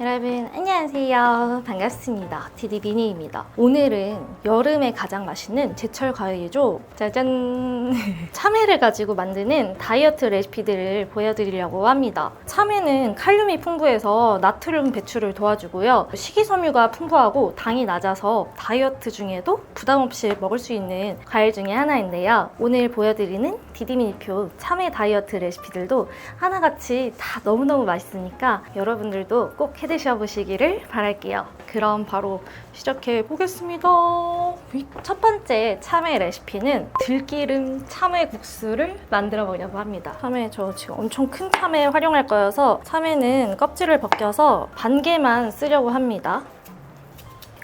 여러분 안녕하세요. 반갑습니다. 디디비니입니다. 오늘은 여름에 가장 맛있는 제철 과일이죠. 짜잔! 참외를 가지고 만드는 다이어트 레시피들을 보여드리려고 합니다. 참외는 칼륨이 풍부해서 나트륨 배출을 도와주고요. 식이섬유가 풍부하고 당이 낮아서 다이어트 중에도 부담 없이 먹을 수 있는 과일 중에 하나인데요. 오늘 보여드리는 디디미니표 참외 다이어트 레시피들도 하나같이 다 너무너무 맛있으니까 여러분들도 꼭 해드셔 보시기를 바랄게요. 그럼 바로 시작해 보겠습니다. 첫 번째 참외 레시피는 들기름 참외 국수를 만들어 보려고 합니다. 참외 저 지금 엄청 큰 참외 활용할 거여서 참외는 껍질을 벗겨서 반 개만 쓰려고 합니다.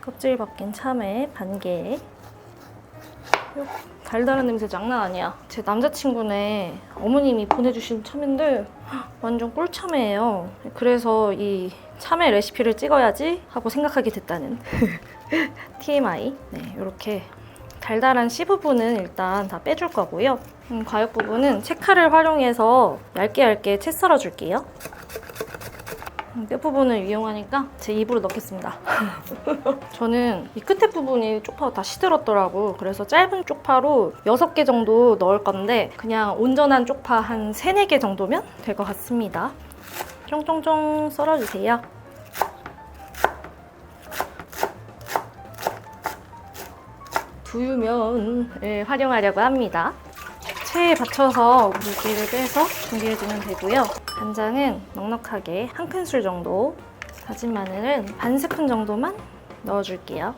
껍질 벗긴 참외 반 개. 달달한 냄새 장난 아니야. 제 남자친구네 어머님이 보내주신 참외인데 완전 꿀참외예요. 그래서 이 참외 레시피를 찍어야지 하고 생각하게 됐다는 TMI. 네, 이렇게 달달한 씨 부분은 일단 다 빼줄 거고요. 음, 과육 부분은 채칼을 활용해서 얇게 얇게 채 썰어 줄게요. 음, 끝 부분을 이용하니까 제 입으로 넣겠습니다. 저는 이 끝에 부분이 쪽파가 다 시들었더라고. 그래서 짧은 쪽파로 6개 정도 넣을 건데 그냥 온전한 쪽파 한 3, 4개 정도면 될 것 같습니다. 쫑쫑쫑 썰어주세요. 두유면을 활용하려고 합니다. 체에 받쳐서 물기를 빼서 준비해주면 되고요. 간장은 넉넉하게 한 큰술 정도, 다진 마늘은 반 스푼 정도만 넣어줄게요.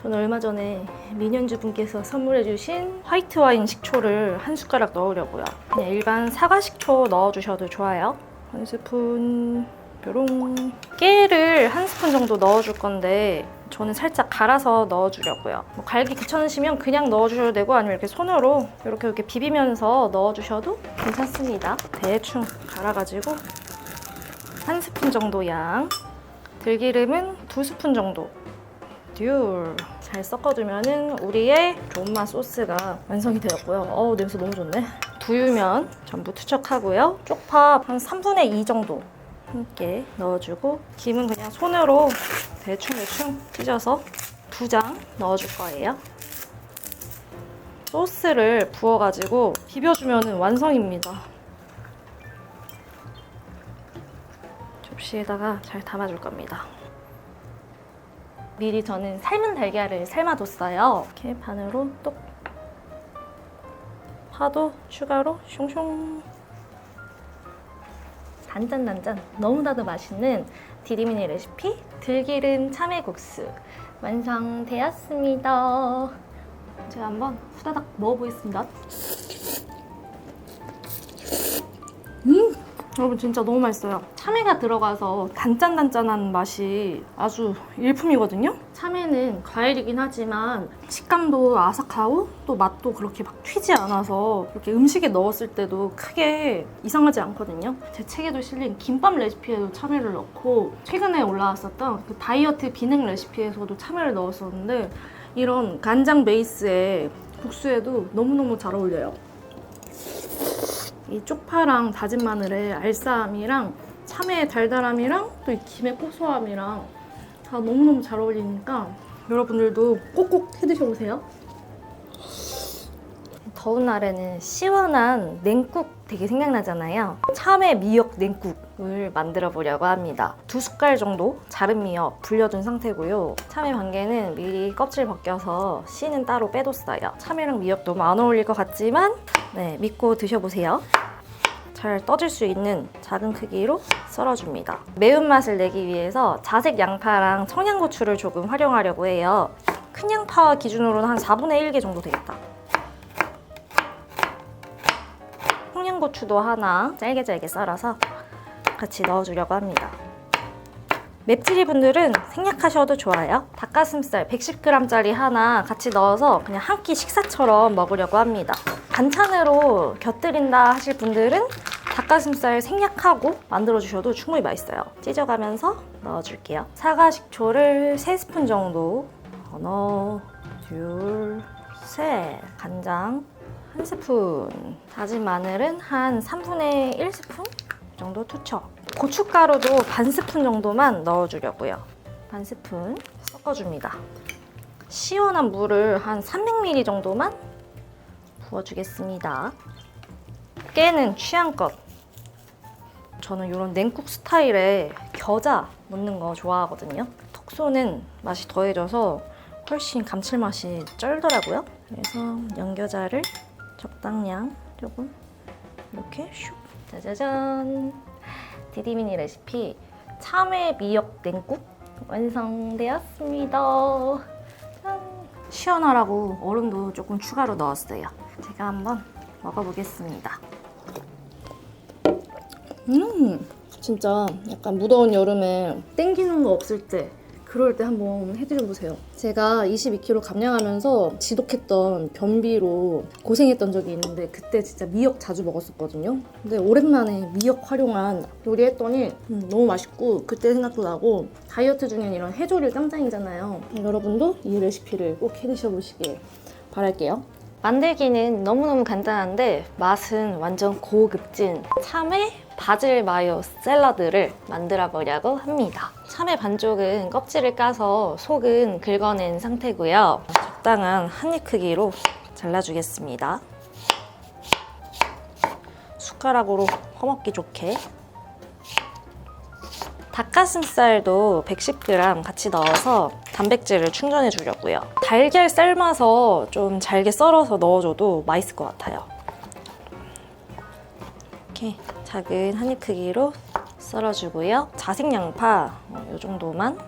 저는 얼마 전에 민현주 분께서 선물해주신 화이트 와인 식초를 한 숟가락 넣으려고요. 그냥 일반 사과 식초 넣어주셔도 좋아요. 한 스푼 뾰롱 깨를 한 스푼 정도 넣어줄 건데 저는 살짝 갈아서 넣어주려고요. 뭐 갈기 귀찮으시면 그냥 넣어주셔도 되고 아니면 이렇게 손으로 이렇게 이렇게 비비면서 넣어주셔도 괜찮습니다. 대충 갈아가지고 한 스푼 정도 양 들기름은 두 스푼 정도 듀. 잘 섞어주면은 우리의 좋은 맛 소스가 완성이 되었고요. 어우 냄새 너무 좋네. 두유면 전부 투척하고요. 쪽파 한 3분의 2 정도 함께 넣어주고 김은 그냥 손으로 대충 대충 찢어서 두 장 넣어줄 거예요. 소스를 부어가지고 비벼주면 완성입니다. 접시에다가 잘 담아줄 겁니다. 미리 저는 삶은 달걀을 삶아뒀어요. 이렇게 반으로 똑 파도 추가로 숑숑 단짠단짠 너무나도 맛있는 디디미니 레시피 들기름 참외국수 완성되었습니다. 제가 한번 후다닥 먹어보겠습니다. 여러분 진짜 너무 맛있어요. 참외가 들어가서 단짠단짠한 맛이 아주 일품이거든요. 참외는 과일이긴 하지만 식감도 아삭하고 또 맛도 그렇게 막 튀지 않아서 이렇게 음식에 넣었을 때도 크게 이상하지 않거든요. 제 책에도 실린 김밥 레시피에도 참외를 넣고 최근에 올라왔었던 그 다이어트 비능 레시피에서도 참외를 넣었었는데 이런 간장 베이스의 국수에도 너무너무 잘 어울려요. 이 쪽파랑 다진 마늘의 알싸함이랑 참외의 달달함이랑 또 이 김의 고소함이랑 다 너무너무 잘 어울리니까 여러분들도 꼭꼭 해 드셔보세요. 더운 날에는 시원한 냉국 되게 생각나잖아요. 참외 미역 냉국을 만들어 보려고 합니다. 두 숟갈 정도 자른 미역 불려둔 상태고요. 참외 반개는 미리 껍질 벗겨서 씨는 따로 빼뒀어요. 참외랑 미역 너무 안 어울릴 것 같지만 네, 믿고 드셔보세요. 잘 떠질 수 있는 작은 크기로 썰어줍니다. 매운맛을 내기 위해서 자색 양파랑 청양고추를 조금 활용하려고 해요. 큰 양파 기준으로는 한 4분의 1개 정도 되겠다. 청양 고추도 하나 짧게 짧게 썰어서 같이 넣어주려고 합니다. 맵찔이 분들은 생략하셔도 좋아요. 닭가슴살 110g짜리 하나 같이 넣어서 그냥 한 끼 식사처럼 먹으려고 합니다. 반찬으로 곁들인다 하실 분들은 닭가슴살 생략하고 만들어주셔도 충분히 맛있어요. 찢어가면서 넣어줄게요. 사과 식초를 3스푼 정도 하나, 둘, 셋 간장 한 스푼 다진 마늘은 한 3분의 1스푼 정도 투척 고춧가루도 반 스푼 정도만 넣어주려고요. 반 스푼 섞어줍니다. 시원한 물을 한 300ml 정도만 부어주겠습니다. 깨는 취향껏. 저는 이런 냉국 스타일의 겨자 넣는 거 좋아하거든요. 톡 쏘는 맛이 더해져서 훨씬 감칠맛이 쩔더라고요. 그래서 연겨자를 적당량 조금 이렇게 슉 짜자잔 디디미니 레시피 참외 미역 냉국 완성되었습니다. 짠. 시원하라고 얼음도 조금 추가로 넣었어요. 제가 한번 먹어보겠습니다. 음, 진짜 약간 무더운 여름에 땡기는 거 없을 때 그럴 때 한번 해드려 보세요. 제가 22kg 감량하면서 지독했던 변비로 고생했던 적이 있는데 그때 진짜 미역 자주 먹었었거든요. 근데 오랜만에 미역 활용한 요리 했더니 음, 너무 맛있고 그때 생각도 나고 다이어트 중엔 이런 해조류 짱짱이잖아요. 여러분도 이 레시피를 꼭 해드셔보시길 바랄게요. 만들기는 너무너무 간단한데 맛은 완전 고급진 참외 바질 마요 샐러드를 만들어 보려고 합니다. 참외 반쪽은 껍질을 까서 속은 긁어낸 상태고요. 적당한 한 입 크기로 잘라주겠습니다. 숟가락으로 퍼먹기 좋게 닭가슴살도 110g 같이 넣어서 단백질을 충전해 주려고요. 달걀 삶아서 좀 잘게 썰어서 넣어줘도 맛있을 것 같아요. 이렇게 작은 한입 크기로 썰어주고요. 자색 양파 이 정도만.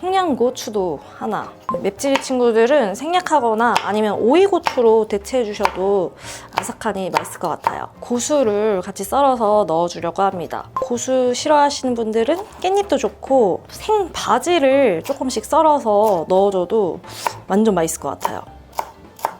청양고추도 하나. 맵찔 친구들은 생략하거나 아니면 오이고추로 대체해 주셔도 아삭하니 맛있을 것 같아요. 고수를 같이 썰어서 넣어주려고 합니다. 고수 싫어하시는 분들은 깻잎도 좋고 생 바지를 조금씩 썰어서 넣어줘도 완전 맛있을 것 같아요.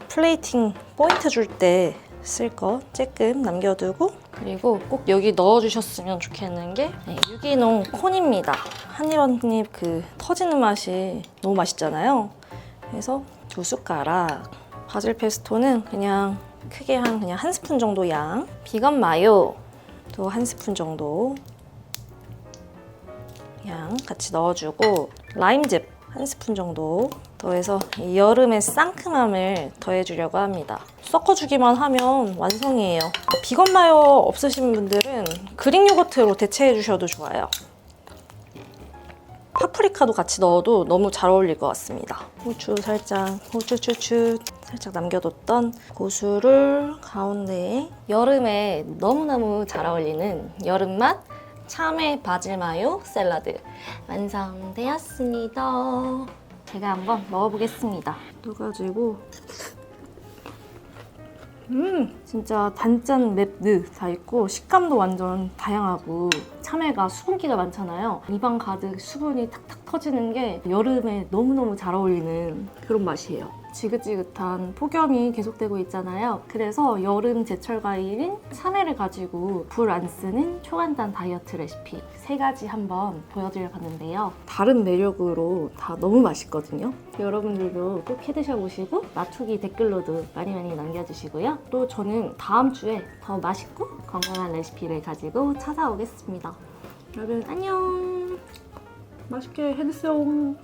플레이팅 포인트 줄 때 쓸 거 조금 남겨두고 그리고 꼭 여기 넣어주셨으면 좋겠는 게 네, 유기농 콘입니다. 한입 한입 그 터지는 맛이 너무 맛있잖아요. 그래서 두 숟가락 바질 페스토는 그냥 크게 한 그냥 한 스푼 정도 양 비건 마요 또 한 스푼 정도 양 같이 넣어주고 라임즙 한 스푼 정도 더해서 이 여름의 상큼함을 더해주려고 합니다. 섞어주기만 하면 완성이에요. 비건 마요 없으신 분들은 그릭 요거트로 대체해 주셔도 좋아요. 파프리카도 같이 넣어도 너무 잘 어울릴 것 같습니다. 후추 살짝, 후추추추 살짝 남겨뒀던 고수를 가운데에 여름에 너무너무 잘 어울리는 여름맛 참외 바질 마요 샐러드 완성되었습니다. 제가 한번 먹어보겠습니다. 떠가지고 음 진짜 단짠 맵느 다 있고 식감도 완전 다양하고 참외가 수분기가 많잖아요 입안 가득 수분이 탁탁 터지는 게 여름에 너무너무 잘 어울리는 그런 맛이에요. 지긋지긋한 폭염이 계속되고 있잖아요. 그래서 여름 제철 과일인 참외를 가지고 불 안 쓰는 초간단 다이어트 레시피 세 가지 한번 보여드려 봤는데요. 다른 매력으로 다 너무 맛있거든요. 여러분들도 꼭 해드셔 보시고 맛투기 댓글로도 많이 많이 남겨주시고요. 또 저는 다음 주에 더 맛있고 건강한 레시피를 가지고 찾아오겠습니다. 여러분 안녕 맛있게 해드세요